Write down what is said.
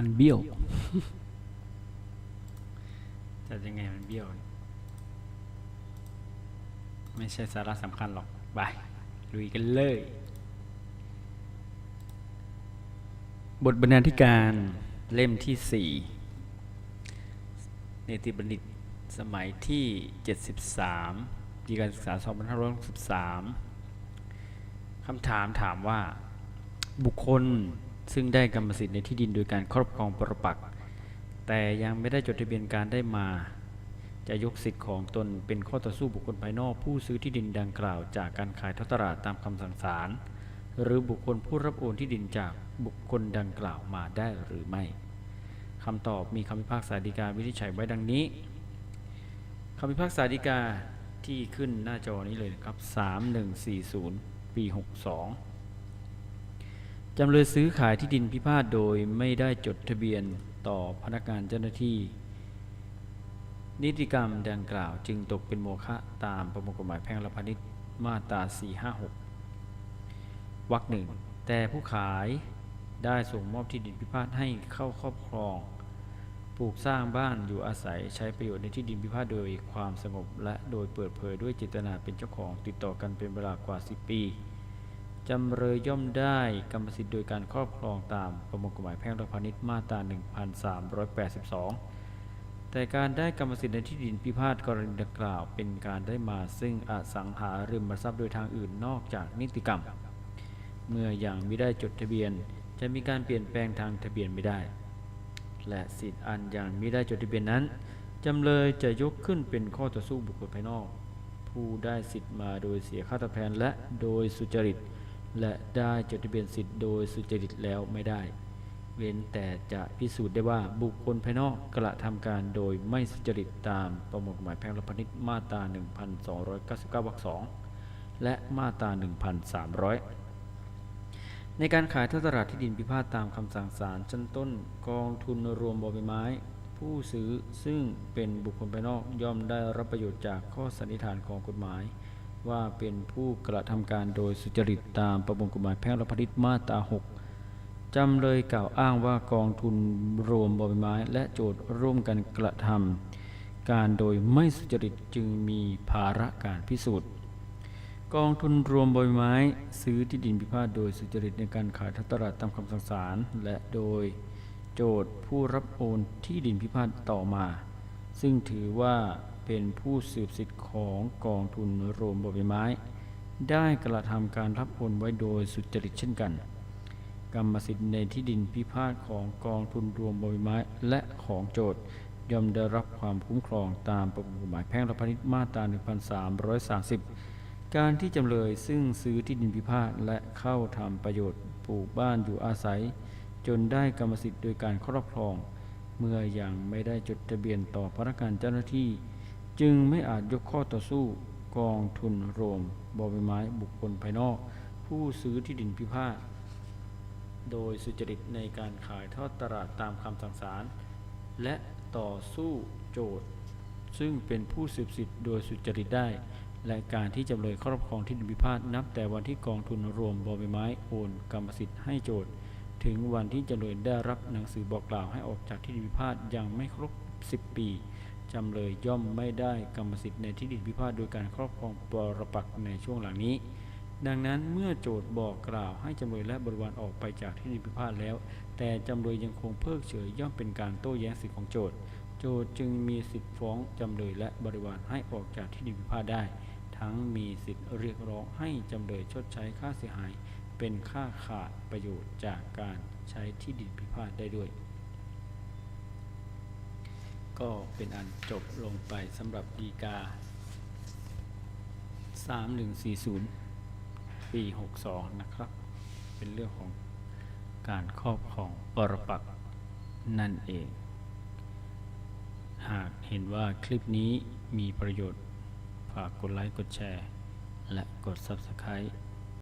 มันเบี้ยวจะยังไงมันเบี้ยว ไม่ใช่สาระสำคัญหรอกไปลุยกันเลย บทบรรณาธิการเล่มที่สี่เนติบัณฑิตสมัยที่ 73ปีการศึกษา 2563คำถามถามว่าบุคคล ซึ่งได้กรรมสิทธิ์ในที่ดินโดยการครอบครองปรปักษ์แต่ยังไม่ได้จดทะเบียนการได้มา จะยกสิทธิ์ของตนเป็นข้อต่อสู้บุคคลภายนอกผู้ซื้อที่ดินดังกล่าวจากการขายทอดตลาดตามคำสั่งศาลหรือบุคคลผู้รับโอนที่ดินจากบุคคลดังกล่าวมาได้หรือไม่คำตอบมีคำพิพากษาฎีกาวินิจฉัยไว้ดังนี้คำพิพากษาฎีกาที่ขึ้นหน้าจอนี้เลยนะครับ 3140 ปี 62 จำเลยซื้อขายที่ดินพิพาทโดยไม่ได้จดทะเบียนต่อพนักงานเจ้าหน้าที่ นิติกรรมดังกล่าวจึงตกเป็นโมฆะตามประมวลกฎหมายแพ่งและพาณิชย์มาตรา 456วรรคหนึ่งแต่ผู้ขายได้ส่งมอบที่ดินพิพาทให้เข้าครอบครอง ปลูกสร้างบ้านอยู่อาศัยใช้ประโยชน์ในที่ดินพิพาทโดยความสงบ และโดยเปิดเผยด้วยเจตนาเป็นเจ้าของติดต่อกันเป็นเวลากว่า 10 ปี จำเลยย่อมได้กรรมสิทธิ์โดยการครอบครองตามประมวลกฎหมายแพ่งและพาณิชย์มาตรา 1382 แต่การได้กรรมสิทธิ์ในที่ดินพิพาทกรณีดังกล่าว เป็นการได้มาซึ่งอสังหาริมทรัพย์โดยทางอื่นนอกจากนิติกรรม เมื่ออยังไม่ได้จดทะเบียน จะมีการเปลี่ยนแปลงทางทะเบียนไม่ได้ และสิทธิ์อันยังไม่ได้จดทะเบียนนั้นจำเลยจะยกขึ้นเป็นข้อต่อสู้บุคคลภายนอก ผู้ได้สิทธิ์มาโดยเสียค่าตอบแทนและโดยสุจริต และได้จดทะเบียนสิทธิ์โดยสุจริตแล้วไม่ได้ เว้นแต่จะพิสูจน์ได้ว่าบุคคลภายนอกกระทำการโดยไม่สุจริตตามประมวลกฎหมายแพ่งและพาณิชย์มาตรา 1299วรรค2และมาตรา 1300 ในการขายทอดตลาดที่ดินพิพาทตามคำสั่งศาลชั้นต้นกองทุนรวมบอใบไม้ ผู้ซื้อซึ่งเป็นบุคคลภายนอกย่อมได้รับประโยชน์จากข้อสันนิษฐานของกฎหมาย ว่าเป็นผู้กระทำการโดยสุจริตตามประมวลกฎหมายแพ่งและพาณิชย์มาตรา6จำเลยกล่าวอ้างว่ากองทุนรวมบอใบไม้ และโจทย์ร่วมกันกระทำการโดยไม่สุจริตจึงมีภาระการพิสูจน์ กองทุนรวมบอใบไม้ ซื้อที่ดินพิพาทโดยสุจริตในการขายทตลาดตามคำสั่งศาลและโดยโจทย์ผู้รับโอนที่ดินพิพาทต่อมา ซึ่งถือว่า เป็นผู้สืบสิทธิ์ของกองทุนรวมบอใบไม้ ได้กระทำการรับโอนไว้โดยสุจริตเช่นกัน กรรมสิทธิ์ในที่ดินพิพาทของกองทุนรวมบริไม้และของโจทย์ย่อมได้รับความคุ้มครองตามประมวลกฎหมายแพ่งและพาณิชย์มาตรา 1330 การที่จำเลยซึ่งซื้อที่ดินพิพาทและเข้าทำประโยชน์ปลูกบ้านอยู่อาศัย จนได้กรรมสิทธิ์โดยการครอบครอง เมื่อยังไม่ได้จดทะเบียนต่อพนักงานเจ้าหน้าที่ จึงไม่อาจยกข้อต่อสู้กองทุนรวมบริไม้บุคคลภายนอก ผู้ซื้อที่ดินพิพาทโดยสุจริตในการขายทอดตลาดตามคำสั่งศาลและต่อสู้โจทย์ ซึ่งเป็นผู้สืบสิทธิ์โดยสุจริตได้ และการที่จำเลยครอบครองที่ดินพิพาทนับแต่วันที่กองทุนรวมบอใบไม้โอนกรรมสิทธิ์ให้โจทย์ ถึงวันที่จำเลยได้รับหนังสือบอกกล่าวให้ออกจากที่ดินพิพาทยังไม่ครบ 10 ปี จำเลยย่อมไม่ได้กรรมสิทธิ์ในที่ดินพิพาทโดยการครอบครองปรปักษ์ในช่วงหลังนี้ ดังนั้นเมื่อโจทย์บอกกล่าวให้จำเลยและบริวารออกไปจากที่ดินพิพาทแล้ว แต่จำเลยยังคงเพิกเฉยย่อมเป็นการโต้แย้งสิทธิของโจทย์ โจทย์จึงมีสิทธิฟ้องจำเลยและบริวารให้ออกจากที่ดินพิพาทได้ ทั้งมีสิทธิเรียกร้องให้จำเลยชดใช้ค่าเสียหาย เป็นค่าขาดประโยชน์จากการใช้ที่ดินพิพาทได้ด้วย ก็เป็นอันจบลงไปสำหรับดีกา 3140 ปี 62 นะครับ เป็นเรื่องของการครอบครองปรปักษ์นั่นเอง หากเห็นว่าคลิปนี้มีประโยชน์ ฝากกดไลค์ กดแชร์ และกด Subscribe